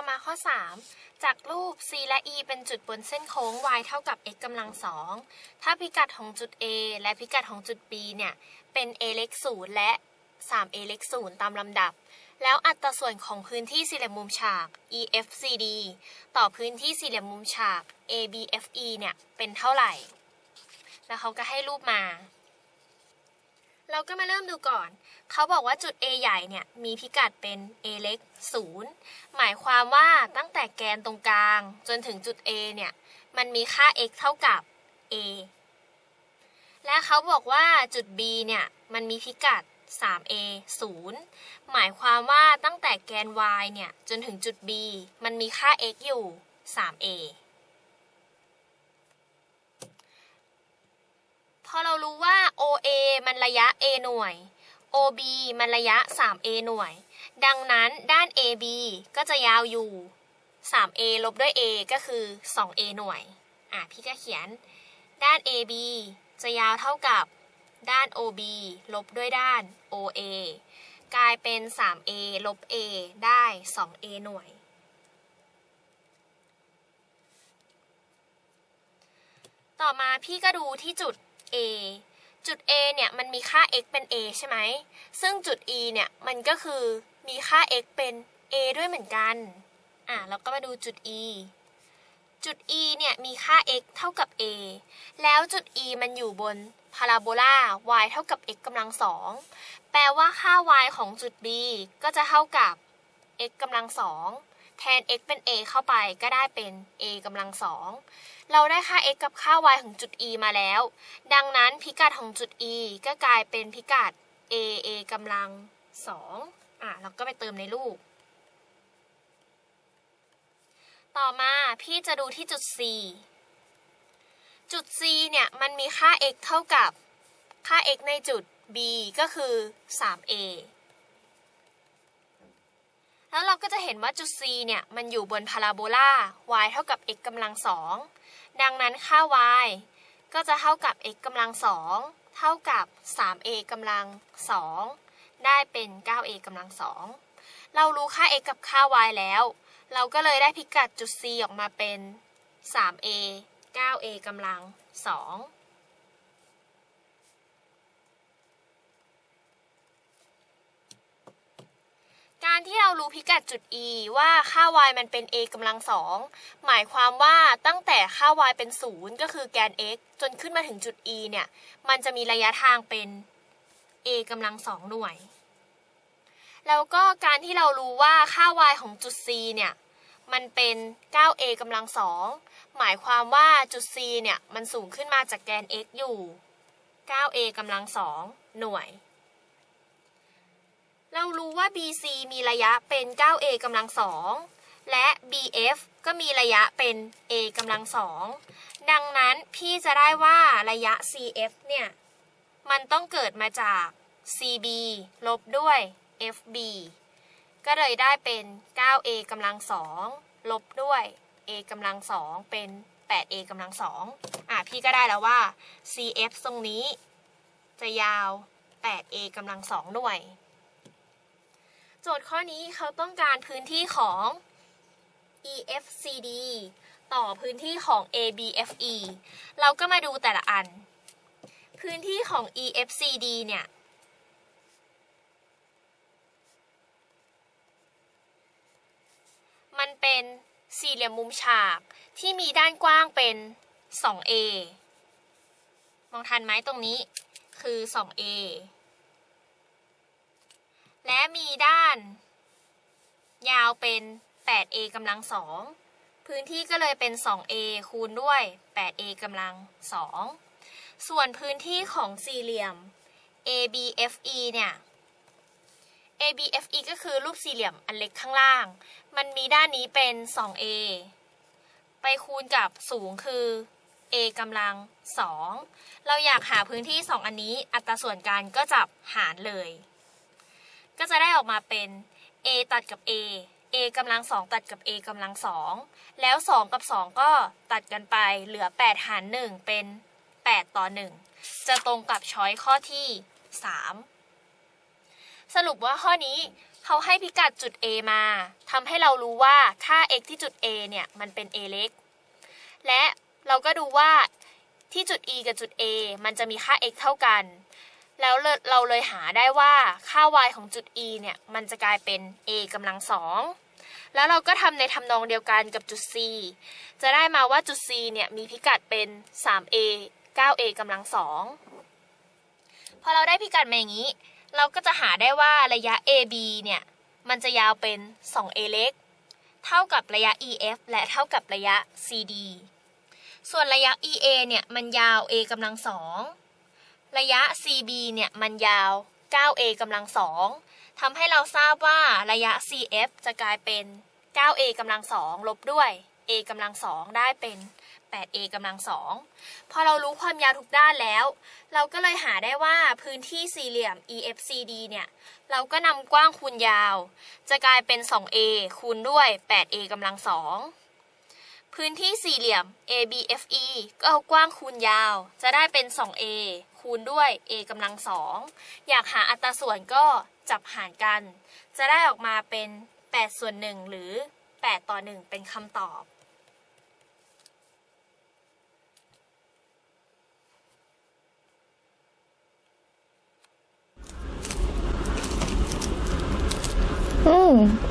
ต่อมาข้อ 3 จากรูป c และ e เป็นจุดบนเส้นโค้ง y เท่ากับ x กำลังสองถ้าพิกัดของจุด a และพิกัดของจุด b เนี่ย เป็น a เล็ก0และ 3a เล็ก0ตามลำดับ แล้วอัตราส่วนของพื้นที่สี่เหลี่ยมมุมฉาก EFCD ต่อพื้นที่สี่เหลี่ยมมุมฉาก ABFE เนี่ย เป็นเท่าไหร่ แล้วเขาก็ให้รูปมา เราก็มาเริ่มดูก่อน เขาบอกว่าจุด A ใหญ่เนี่ยมีพิกัดเป็น A เล็ก 0 หมายความว่าตั้งแต่แกนตรงกลาง จนถึงจุด A เนี่ยมันมีค่า x เท่ากับ A และเขาบอกว่าจุด B เนี่ยมันมีพิกัด 3a 0 หมายความว่าตั้งแต่แกน y เนี่ยจนถึงจุด B มันมีค่า x อยู่ 3a พอเรารู้ว่า OA มันระยะ a หน่วย OB มันระยะ 3a หน่วย ดังนั้นด้าน AB ก็จะยาวอยู่ 3a ลบด้วย a ก็คือ 2a หน่วย อะพี่ก็เขียน ด้าน AB จะยาวเท่ากับด้าน OB ลบด้วยด้าน OA กลายเป็น 3a ลบ a ได้ 2a หน่วย ต่อมาพี่ก็ดูที่จุด A จุด A เนี่ยมันมีค่า x เป็น a ใช่ไหม ซึ่งจุด E เนี่ยมันก็คือมีค่า x เป็น a ด้วยเหมือนกัน อะแล้วก็มาดูจุด E จุด E เนี่ยมีค่า x เท่ากับ a แล้วจุด E มันอยู่บนพาราโบลา y เท่ากับ x กำลังสอง แปลว่าค่า y ของจุด B ก็จะเท่ากับ x กำลังสอง แทน x เป็น a เข้าไปก็ได้เป็น a กำลังสองเราได้ค่า x กับค่า y ของจุด e มาแล้ว ดังนั้นพิกัดของจุด e ก็กลายเป็นพิกัด a a กำลังสองอะเราก็ไปเติมในรูป ต่อมาพี่จะดูที่จุด c จุด c เนี่ยมันมีค่า x เท่ากับค่า x ในจุด b ก็คือ 3a แล้วเราก็จะเห็นว่าจุด c เนี่ย มันอยู่บนพาราโบลา y เท่ากับ x กำลังสองดังนั้นค่า y ก็จะเท่ากับ x กำลังสองเท่ากับ 3a กำลังสองได้เป็น 9a กำลังสองเรารู้ค่า x กับค่า y แล้ว เราก็เลยได้พิกัดจุด c ออกมาเป็น 3a 9a กำลังสอง การที่เรารู้พิกัดจุด e ว่าค่า y มันเป็น a กำลังสองหมายความว่าตั้งแต่ค่า y เป็นศูนย์ก็คือแกน x จนขึ้นมาถึงจุด e เนี่ย มันจะมีระยะทางเป็น a กำลังสองหน่วย แล้วก็การที่เรารู้ว่าค่า y ของจุด c เนี่ย มันเป็น 9a กำลังสองหมายความว่าจุด c เนี่ย มันสูงขึ้นมาจากแกน x อยู่ 9a กำลังสองหน่วย เรารู้ว่า BC มีระยะเป็น 9a กำลังสองและ BF ก็มีระยะเป็น a กำลังสองดังนั้นพี่จะได้ว่าระยะ CF เนี่ย มันต้องเกิดมาจาก CB ลบด้วย FB ก็เลยได้เป็น 9a กำลังสองลบด้วย a กำลังสองเป็น 8a กำลังสองอะพี่ก็ได้แล้วว่า CF ตรงนี้ จะยาว 8a กำลังสองหน่วย โจทย์ข้อนี้เขาต้องการพื้นที่ของ EFCD ต่อพื้นที่ของ ABFE เราก็มาดูแต่ละอัน พื้นที่ของ EFCD เนี่ย มันเป็นสี่เหลี่ยมมุมฉากที่มีด้านกว้างเป็น 2A มองทันไหมตรงนี้คือ 2A และมีด้าน ยาวเป็น 8a กำลังสองพื้นที่ก็เลยเป็น 2a คูณด้วย 8a กำลังสองส่วนพื้นที่ของสี่เหลี่ยม ABFE เนี่ย ABFE ก็คือรูปสี่เหลี่ยมอันเล็กข้างล่าง มันมีด้านนี้เป็น 2a ไปคูณกับสูงคือ a กำลังสองเราอยากหาพื้นที่ 2 อันนี้ อัตราส่วนการก็จับหารเลย ออกมาเป็น a ตัดกับ a a กำลังสองตัดกับ a กำลังสองแล้ว 2 กับ 2 ก็ตัดกันไปเหลือ 8 หาร 1 เป็น 8 ต่อ 1 จะตรงกับช้อยข้อที่ 3 สรุปว่าข้อนี้เขาให้พิกัดจุด A มาทำให้เรารู้ว่าค่า x ที่จุด A เนี่ย มันเป็น a เล็ก และเราก็ดูว่าที่จุด e กับจุด a มันจะมีค่า x เท่ากัน แล้วเราเลยหาได้ว่าค่า y ของจุด e เนี่ย มันจะกลายเป็น a กำลังสองแล้วเราก็ทำในทำนองเดียวกันกับจุด c จะได้มาว่าจุด c เนี่ย มีพิกัดเป็น 3a 9a กำลังสองพอเราได้พิกัดมาอย่างนี้ เราก็จะหาได้ว่าระยะ AB เนี่ย มันจะยาวเป็น 2a เล็ก เท่ากับระยะ EF และเท่ากับระยะ CD ส่วนระยะ EA เนี่ย มันยาว a กำลังสอง ระยะ CB เนี่ยมันยาว 9a กำลังสองทำให้เราทราบว่าระยะ CF จะกลายเป็น 9a กำลังสองลบด้วย a กำลังสองได้เป็น 8a กำลังสองพอเรารู้ความยาวทุกด้านแล้ว เราก็เลยหาได้ว่าพื้นที่สี่เหลี่ยม EFCD เนี่ย เราก็นำกว้างคูณยาว จะกลายเป็น 2a คูณด้วย 8a กำลังสองพื้นที่สี่เหลี่ยม ABFE ก็เอากว้างคูณยาว จะได้เป็น 2a คูณด้วย a กำลังสองอยากหาอัตราส่วนก็จับหารกัน จะได้ออกมาเป็น 8 ส่วน 1 หรือ 8 ต่อ 1 เป็นคำตอบ อืม